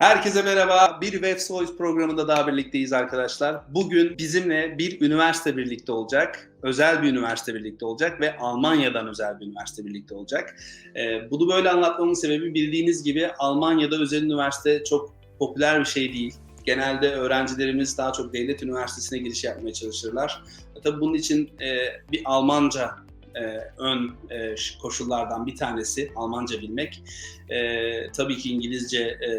Herkese merhaba. Bir Web Voice programında daha birlikteyiz arkadaşlar. Bugün bizimle bir üniversite birlikte olacak. Özel bir üniversite birlikte olacak ve Almanya'dan özel bir üniversite birlikte olacak. Ee, bunu böyle anlatmamın sebebi bildiğiniz gibi Almanya'da özel üniversite çok popüler bir şey değil. Genelde öğrencilerimiz daha çok devlet üniversitesine giriş yapmaya çalışırlar. Tabii bunun için e, bir Almanca e, ön e, koşullardan bir tanesi Almanca bilmek. E, tabii ki İngilizce e,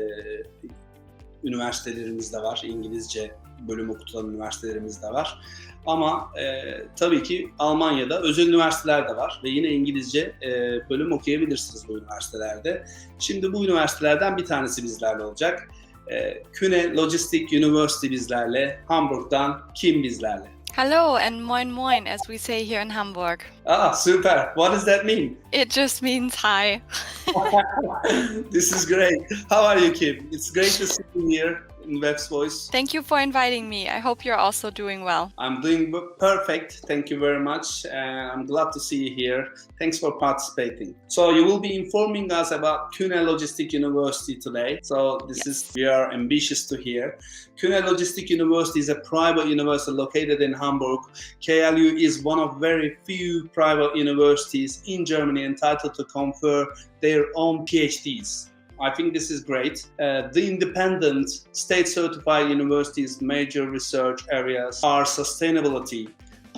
üniversitelerimiz de var. İngilizce bölüm okutulan üniversitelerimiz de var. Ama e, tabii ki Almanya'da özel üniversiteler de var ve yine İngilizce e, bölüm okuyabilirsiniz bu üniversitelerde. Şimdi bu üniversitelerden bir tanesi bizlerle olacak. E, Küne Logistic University bizlerle, Hamburg'dan Kim bizlerle. Hello and moin moin, as we say here in Hamburg. Ah, super. What does that mean? It just means hi. this is great. How are you, Kim? It's great to see you here in Web's Voice. Thank you for inviting me. I hope you're also doing well. I'm doing perfect. Thank you very much. And I'm glad to see you here. Thanks for participating. So you will be informing us about Kühne Logistic University today. So this Yes. is we are ambitious to hear. Kühne Logistic University is a private university located in Hamburg. KLU is one of very few private universities in Germany entitled to confer their own PhDs. I think this is great. Uh, the independent state certified universities' major research areas are sustainability,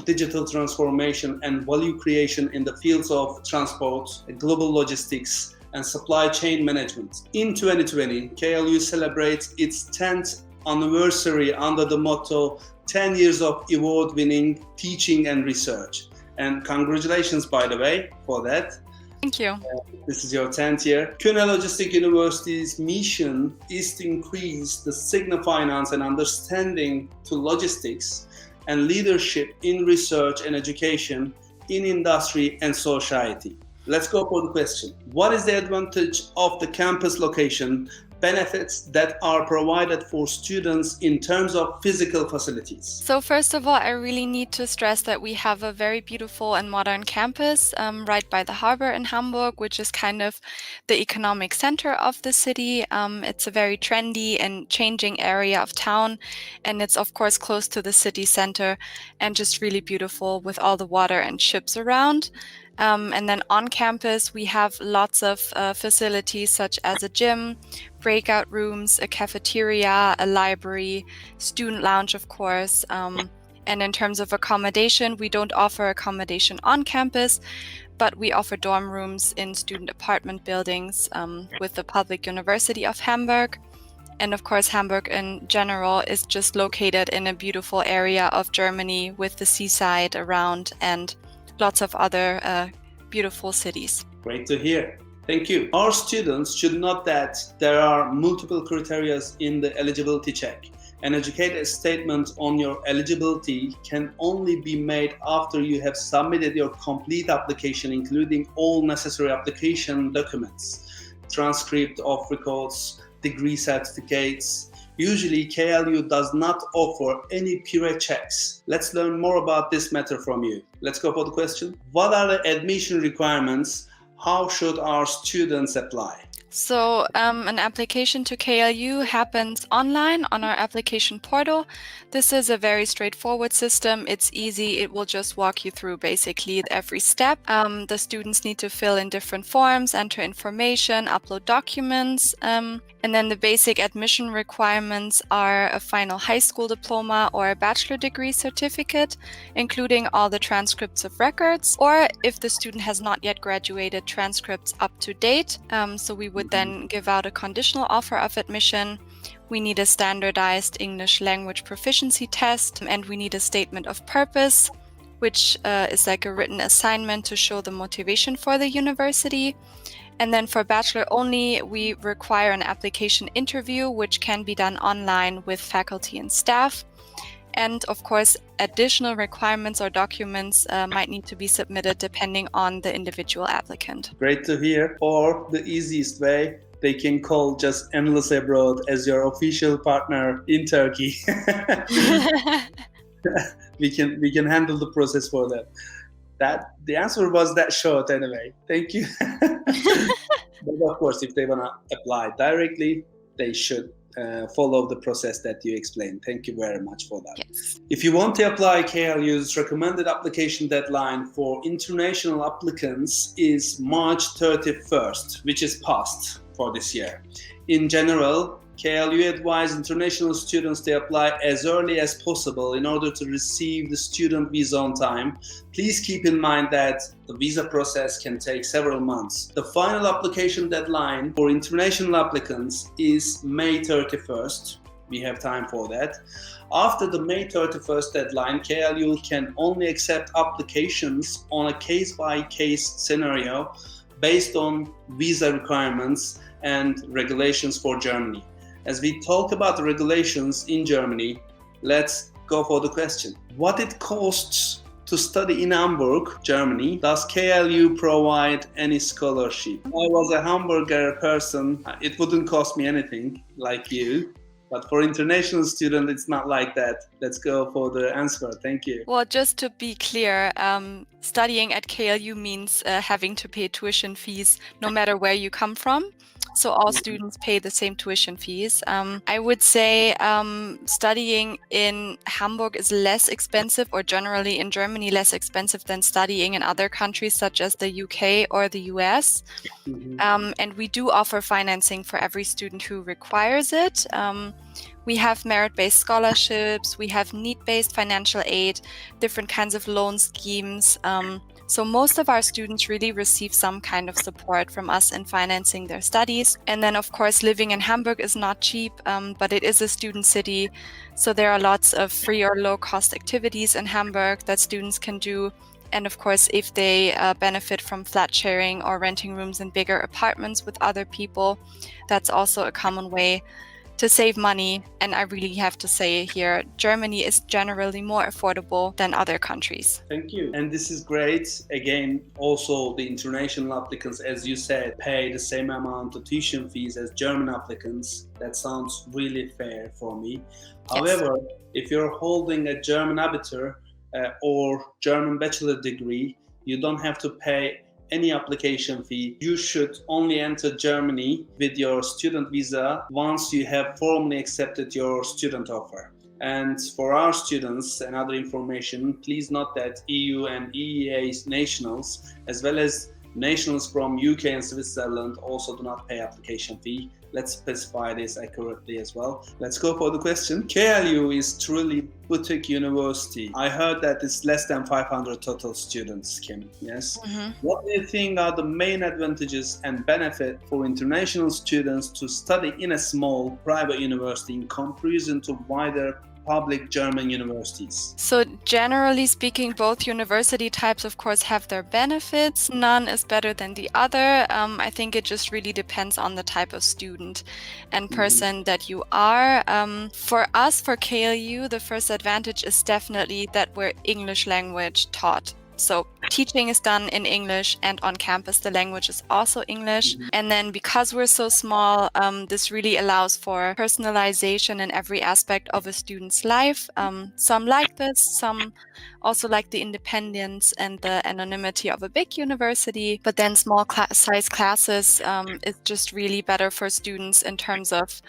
digital transformation, and value creation in the fields of transport, global logistics, and supply chain management. In 2020, KLU celebrates its 10th anniversary under the motto 10 years of award winning teaching and research. And congratulations, by the way, for that. Thank you. Uh, this is your 10th year. Kühne Logistic University's mission is to increase the signal finance and understanding to logistics and leadership in research and education in industry and society. Let's go for the question. What is the advantage of the campus location benefits that are provided for students in terms of physical facilities? So, first of all, I really need to stress that we have a very beautiful and modern campus um, right by the harbor in Hamburg, which is kind of the economic center of the city. Um, it's a very trendy and changing area of town, and it's, of course, close to the city center and just really beautiful with all the water and ships around. Um, and then on campus, we have lots of uh, facilities such as a gym, breakout rooms, a cafeteria, a library, student lounge, of course. Um, and in terms of accommodation, we don't offer accommodation on campus, but we offer dorm rooms in student apartment buildings um, with the Public University of Hamburg. And of course, Hamburg in general is just located in a beautiful area of Germany with the seaside around and lots of other uh, beautiful cities. Great to hear. Thank you. Our students should note that there are multiple criteria in the eligibility check. An educated statement on your eligibility can only be made after you have submitted your complete application, including all necessary application documents, transcript of records, degree certificates. Usually, KLU does not offer any pure checks. Let's learn more about this matter from you. Let's go for the question. What are the admission requirements? How should our students apply? So, um, an application to KLU happens online on our application portal. This is a very straightforward system. It's easy. It will just walk you through basically every step. Um, the students need to fill in different forms, enter information, upload documents, um, and then the basic admission requirements are a final high school diploma or a bachelor degree certificate, including all the transcripts of records, or if the student has not yet graduated, transcripts up to date. Um, so we would then give out a conditional offer of admission. We need a standardized English language proficiency test, and we need a statement of purpose, which uh, is like a written assignment to show the motivation for the university. And then for bachelor only, we require an application interview, which can be done online with faculty and staff. And of course, additional requirements or documents uh, might need to be submitted depending on the individual applicant. Great to hear. Or the easiest way, they can call just Endless Abroad as your official partner in Turkey. we can we can handle the process for them. That the answer was that short anyway. Thank you. but of course, if they wanna apply directly, they should uh, follow the process that you explained. Thank you very much for that. Yes. If you want to apply KLU's recommended application deadline for international applicants is March 31st, which is past for this year. In general, KLU advise international students to apply as early as possible in order to receive the student visa on time. Please keep in mind that the visa process can take several months. The final application deadline for international applicants is May 31st. We have time for that. After the May 31st deadline, KLU can only accept applications on a case by case scenario based on visa requirements and regulations for Germany as we talk about the regulations in Germany, let's go for the question. What it costs to study in Hamburg, Germany, does KLU provide any scholarship? I was a Hamburger person. It wouldn't cost me anything like you. But for international student, it's not like that. Let's go for the answer. Thank you. Well, just to be clear, um, studying at KLU means uh, having to pay tuition fees no matter where you come from. So all students pay the same tuition fees. Um, I would say um, studying in Hamburg is less expensive, or generally in Germany, less expensive than studying in other countries such as the UK or the US. Mhm. Um, and we do offer financing for every student who requires it. Um, we have merit based scholarships, we have need based financial aid, different kinds of loan schemes. So, most of our students really receive some kind of support from us in financing their studies. And then, of course, living in Hamburg is not cheap, um, but it is a student city. So, there are lots of free or low cost activities in Hamburg that students can do. And of course, if they uh, benefit from flat sharing or renting rooms in bigger apartments with other people, that's also a common way to save money. And I really have to say here, Germany is generally more affordable than other countries. Thank you. And this is great. Again, also the international applicants, as you said, pay the same amount of tuition fees as German applicants. That sounds really fair for me. However, if you're holding a German abitur uh, or German bachelor degree, you don't have to pay any application fee. You should only enter Germany with your student visa once you have formally accepted your student offer. And for our students and other information, please note that EU and EEA nationals, as well as nationals from UK and Switzerland, also do not pay application fee. Let's specify this accurately as well. Let's go for the question. KLU is truly boutique university. I heard that it's less than 500 total students, Kim. Yes. Mm-hmm. What do you think are the main advantages and benefit for international students to study in a small private university in comparison to wider public German universities? So, generally speaking, both university types, of course, have their benefits. None is better than the other. Um, I think it just really depends on the type of student and Mhm. person that you are. Um, for us, for KLU, the first advantage is definitely that we're English language taught. So, teaching is done in English, and on campus, the language is also English. Mhm. And then, because we're so small, um, this really allows for personalization in every aspect of a student's life. Um, some like this, some also like the independence and the anonymity of a big university. But then, small class size classes um, is just really better for students in terms of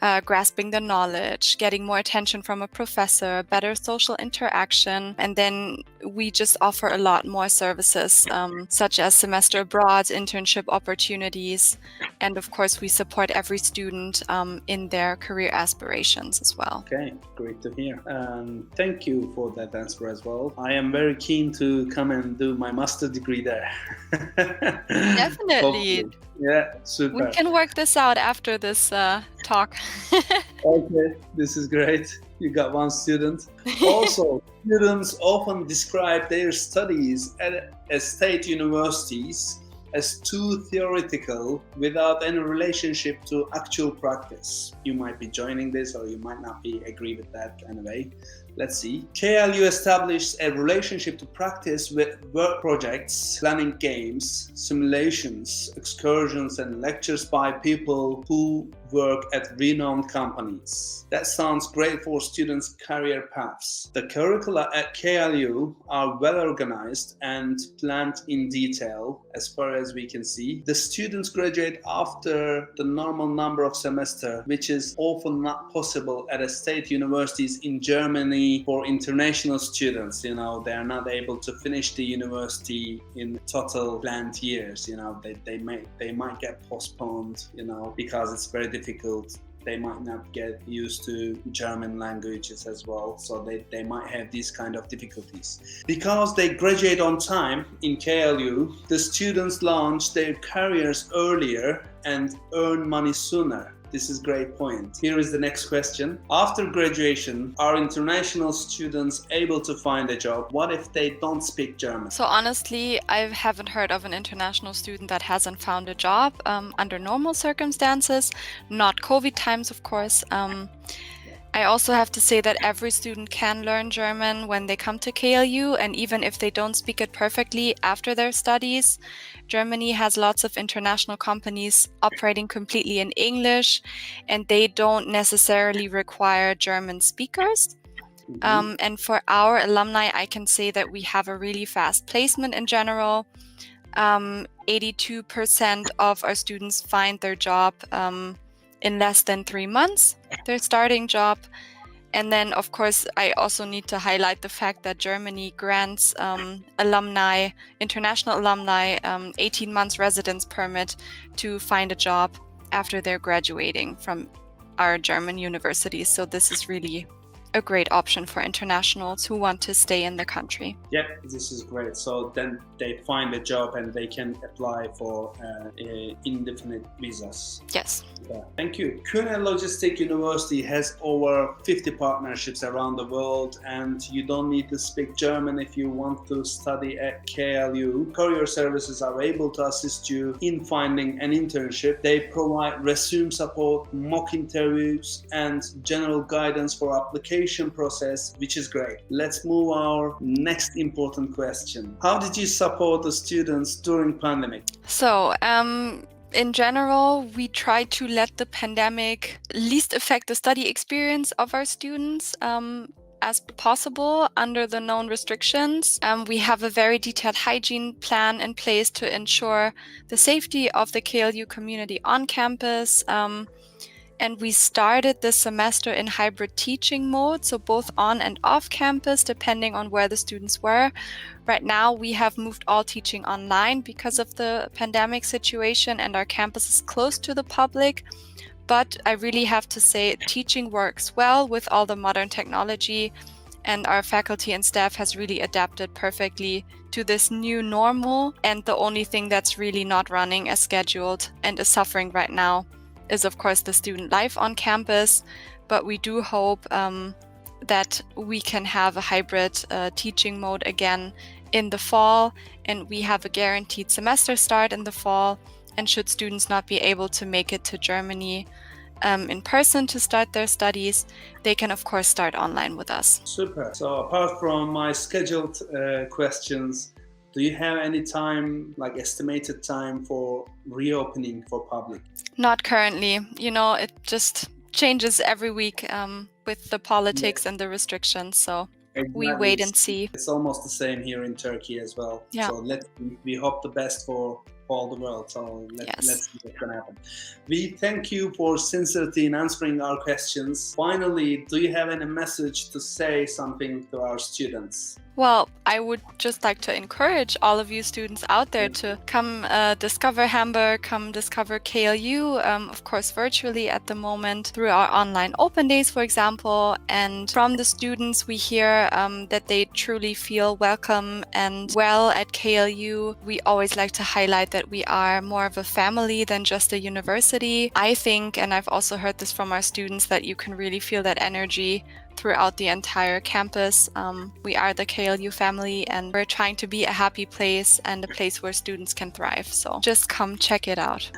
uh, grasping the knowledge, getting more attention from a professor, better social interaction. And then we just offer a lot more services, um, such as semester abroad, internship opportunities. And of course, we support every student um, in their career aspirations as well. Okay, great to hear. Um, thank you for that answer as well. I am very keen to come and do my master degree there. Definitely. Yeah, super. We can work this out after this uh, talk. Okay, this is great. You got one student. Also, students often describe their studies at, at state universities as too theoretical without any relationship to actual practice. You might be joining this or you might not be agree with that anyway. Let's see. KLU established a relationship to practice with work projects, planning games, simulations, excursions, and lectures by people who work at renowned companies. That sounds great for students' career paths. The curricula at KLU are well organized and planned in detail as far as we can see. The students graduate after the normal number of semester, which is often not possible at a state universities in Germany for international students. You know, they are not able to finish the university in total planned years. You know, they, they may they might get postponed, you know, because it's very difficult they might not get used to German languages as well, so they, they might have these kind of difficulties. Because they graduate on time in KLU, the students launch their careers earlier and earn money sooner. This is great point. Here is the next question. After graduation, are international students able to find a job? What if they don't speak German? So honestly, I haven't heard of an international student that hasn't found a job um, under normal circumstances, not COVID times, of course. Um, I also have to say that every student can learn German when they come to KLU, and even if they don't speak it perfectly after their studies, Germany has lots of international companies operating completely in English, and they don't necessarily require German speakers. Mm-hmm. Um, and for our alumni, I can say that we have a really fast placement in general. Um, 82% of our students find their job. Um, in less than three months, their starting job. And then, of course, I also need to highlight the fact that Germany grants um, alumni, international alumni, um, 18 months residence permit to find a job after they're graduating from our German universities. So this is really a great option for internationals who want to stay in the country. Yep, this is great. So then they find a job and they can apply for uh, indefinite visas. Yes. Yeah. Thank you. Kuehne Logistic University has over 50 partnerships around the world, and you don't need to speak German if you want to study at KLU. Courier services are able to assist you in finding an internship. They provide resume support, mock interviews, and general guidance for application application process, which is great. Let's move our next important question. How did you support the students during pandemic? So, um, in general, we try to let the pandemic least affect the study experience of our students. Um, as possible under the known restrictions. Um, we have a very detailed hygiene plan in place to ensure the safety of the KLU community on campus. Um, and we started this semester in hybrid teaching mode, so both on and off campus, depending on where the students were. Right now, we have moved all teaching online because of the pandemic situation, and our campus is close to the public. But I really have to say, teaching works well with all the modern technology, and our faculty and staff has really adapted perfectly to this new normal. And the only thing that's really not running as scheduled and is suffering right now is, of course, the student life on campus, but we do hope um, that we can have a hybrid uh, teaching mode again in the fall, and we have a guaranteed semester start in the fall. And should students not be able to make it to Germany um, in person to start their studies, they can, of course, start online with us. Super. So, apart from my scheduled uh, questions, do you have any time, like estimated time for reopening for public? Not currently. You know, it just changes every week um, with the politics yeah. and the restrictions. So exactly. we wait and see. It's almost the same here in Turkey as well. Yeah. So let we hope the best for all the world. So let, yes. let's see what's going to happen. We thank you for sincerity in answering our questions. Finally, do you have any message to say something to our students? Well, I would just like to encourage all of you students out there to come uh, discover Hamburg, come discover KLU, um, of course, virtually at the moment through our online open days, for example. And from the students, we hear um, that they truly feel welcome and well at KLU. We always like to highlight that we are more of a family than just a university. I think, and I've also heard this from our students, that you can really feel that energy throughout the entire campus. Um, we are the KLU family and we're trying to be a happy place and a place where students can thrive. So just come check it out.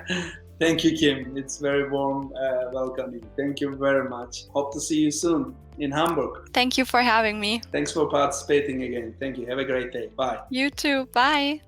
Thank you, Kim. It's very warm uh, welcoming. Thank you very much. Hope to see you soon in Hamburg. Thank you for having me. Thanks for participating again. Thank you. Have a great day. Bye. You too. Bye.